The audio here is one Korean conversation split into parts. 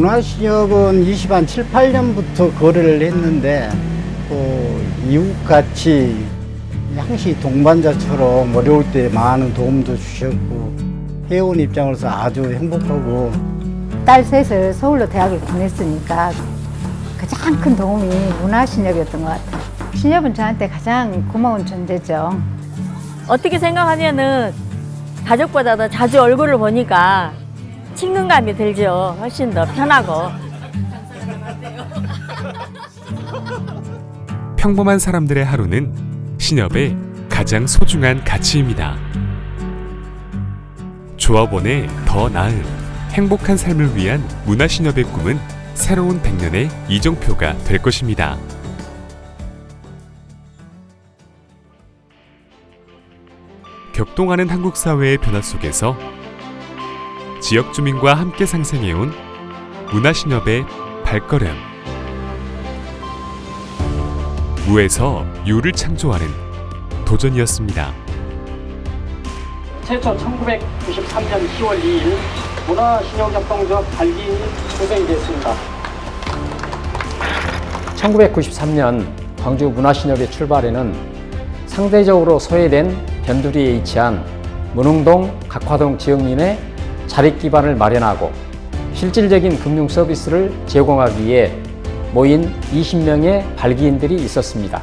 문화신협은 20 한 7, 8년부터 거래를 했는데 또 이웃같이 항시 동반자처럼 어려울 때 많은 도움도 주셨고 회원 입장으로서 아주 행복하고 딸 셋을 서울로 대학을 보냈으니까 가장 큰 도움이 문화신협이었던 것 같아요. 신협은 저한테 가장 고마운 존재죠. 어떻게 생각하냐는 가족보다도 자주 얼굴을 보니까 친근감이 들죠. 훨씬 더 편하고. 평범한 사람들의 하루는 신협의 가장 소중한 가치입니다. 조합원의 더 나은 행복한 삶을 위한 문화신협의 꿈은 새로운 100년의 이정표가 될 것입니다. 격동하는 한국 사회의 변화 속에서 지역 주민과 함께 상생해온 문화신협의 발걸음 무에서 유를 창조하는 도전이었습니다. 최초 1993년 10월 2일 문화신용협동조합 발기인이 구성이 됐습니다. 1993년 광주 문화신협의 출발에는 상대적으로 소외된 변두리에 위치한 문흥동, 각화동 지역민의 자립 기반을 마련하고 실질적인 금융 서비스를 제공하기 위해 모인 20명의 발기인들이 있었습니다.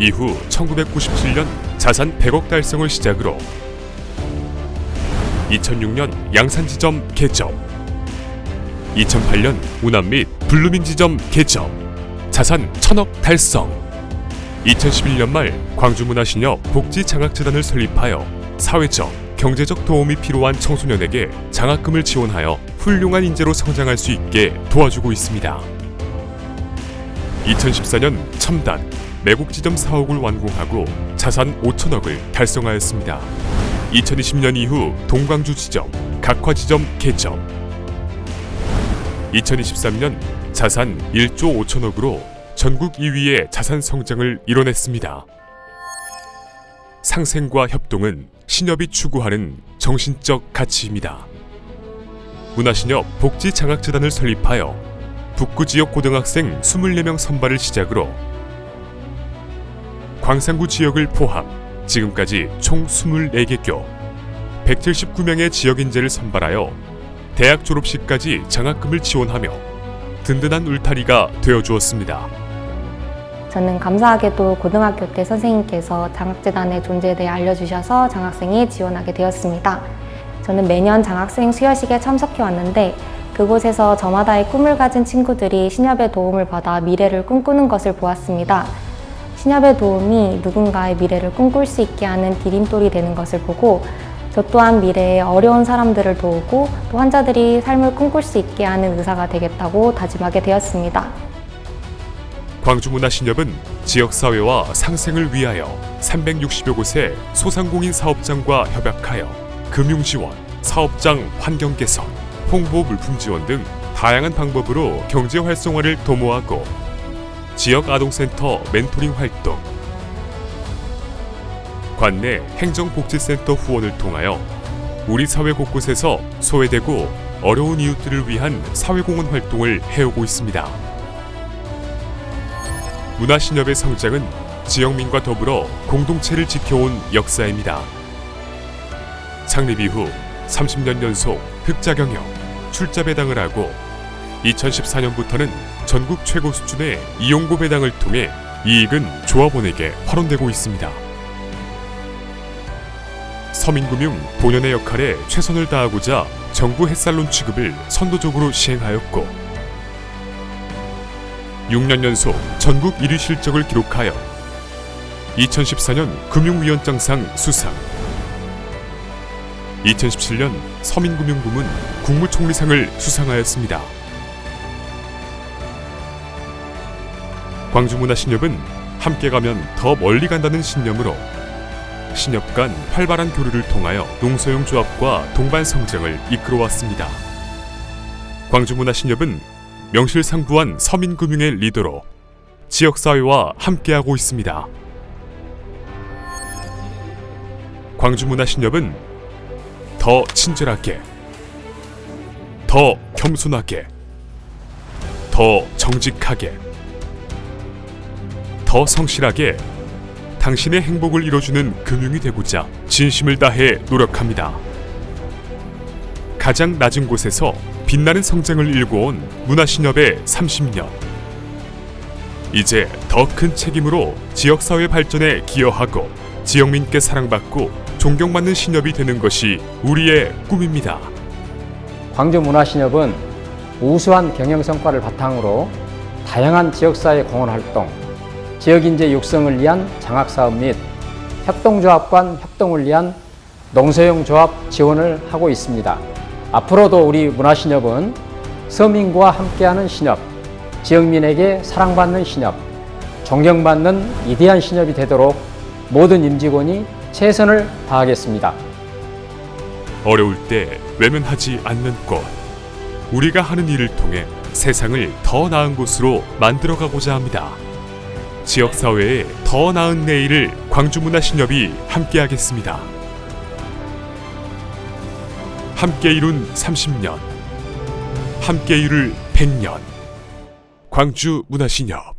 이후 1997년 자산 100억 달성을 시작으로 2006년 양산지점 개점 2008년 우남 및 블루민지점 개점 자산 1000억 달성 2011년 말 광주문화신협 복지장학재단을 설립하여 사회적, 경제적 도움이 필요한 청소년에게 장학금을 지원하여 훌륭한 인재로 성장할 수 있게 도와주고 있습니다. 2014년 첨단 매국 지점 사옥을 완공하고 자산 5천억을 달성하였습니다. 2020년 이후 동광주 지점, 각화 지점 개점. 2023년 자산 1조 5천억으로 전국 2위의 자산 성장을 이뤄냈습니다. 상생과 협동은 신협이 추구하는 정신적 가치입니다. 문화신협 복지장학재단을 설립하여 북구 지역 고등학생 24명 선발을 시작으로 광산구 지역을 포함 지금까지 총 24개 교 179명의 지역 인재를 선발하여 대학 졸업식까지 장학금을 지원하며 든든한 울타리가 되어 주었습니다. 저는 감사하게도 고등학교 때 선생님께서 장학재단의 존재에 대해 알려주셔서 장학생에 지원하게 되었습니다. 저는 매년 장학생 수여식에 참석해 왔는데 그곳에서 저마다의 꿈을 가진 친구들이 신협의 도움을 받아 미래를 꿈꾸는 것을 보았습니다. 신협의 도움이 누군가의 미래를 꿈꿀 수 있게 하는 디딤돌이 되는 것을 보고 저 또한 미래에 어려운 사람들을 도우고 또 환자들이 삶을 꿈꿀 수 있게 하는 의사가 되겠다고 다짐하게 되었습니다. 광주문화신협은 지역사회와 상생을 위하여 360여 곳의 소상공인 사업장과 협약하여 금융지원, 사업장 환경 개선, 홍보 물품 지원 등 다양한 방법으로 경제 활성화를 도모하고 지역 아동센터 멘토링 활동, 관내 행정복지센터 후원을 통하여 우리 사회 곳곳에서 소외되고 어려운 이웃들을 위한 사회공헌 활동을 해오고 있습니다. 문화신협의 성장은 지역민과 더불어 공동체를 지켜온 역사입니다. 창립 이후 30년 연속 흑자 경영, 출자 배당을 하고 2014년부터는 전국 최고 수준의 이용고 배당을 통해 이익은 조합원에게 환원되고 있습니다. 서민금융 본연의 역할에 최선을 다하고자 정부 햇살론 취급을 선도적으로 시행하였고 6년 연속 전국 1위 실적을 기록하여 2014년 금융위원장상 수상 2017년 서민금융부문 국무총리상을 수상하였습니다. 광주문화신협은 함께 가면 더 멀리 간다는 신념으로 신협 간 활발한 교류를 통하여 농소용 조합과 동반 성장을 이끌어왔습니다. 광주문화신협은 명실상부한 서민금융의 리더로 지역사회와 함께하고 있습니다. 광주문화신협은 더 친절하게 더 겸손하게, 더 정직하게, 더 성실하게 당신의 행복을 이뤄주는 금융이 되고자 진심을 다해 노력합니다. 가장 낮은 곳에서 빛나는 성장을 일궈온 문화신협의 30년. 이제 더 큰 책임으로 지역사회 발전에 기여하고 지역민께 사랑받고 존경받는 신협이 되는 것이 우리의 꿈입니다. 광주문화신협은 우수한 경영 성과를 바탕으로 다양한 지역사회 공헌 활동, 지역인재 육성을 위한 장학사업 및 협동조합 간 협동을 위한 농소용 조합 지원을 하고 있습니다. 앞으로도 우리 문화신협은 서민과 함께하는 신협, 지역민에게 사랑받는 신협, 존경받는 위대한 신협이 되도록 모든 임직원이 최선을 다하겠습니다. 어려울 때 외면하지 않는 곳. 우리가 하는 일을 통해 세상을 더 나은 곳으로 만들어가고자 합니다. 지역사회에 더 나은 내일을 광주문화신협이 함께하겠습니다. 함께 이룬 30년, 함께 이룰 100년. 광주 문화신협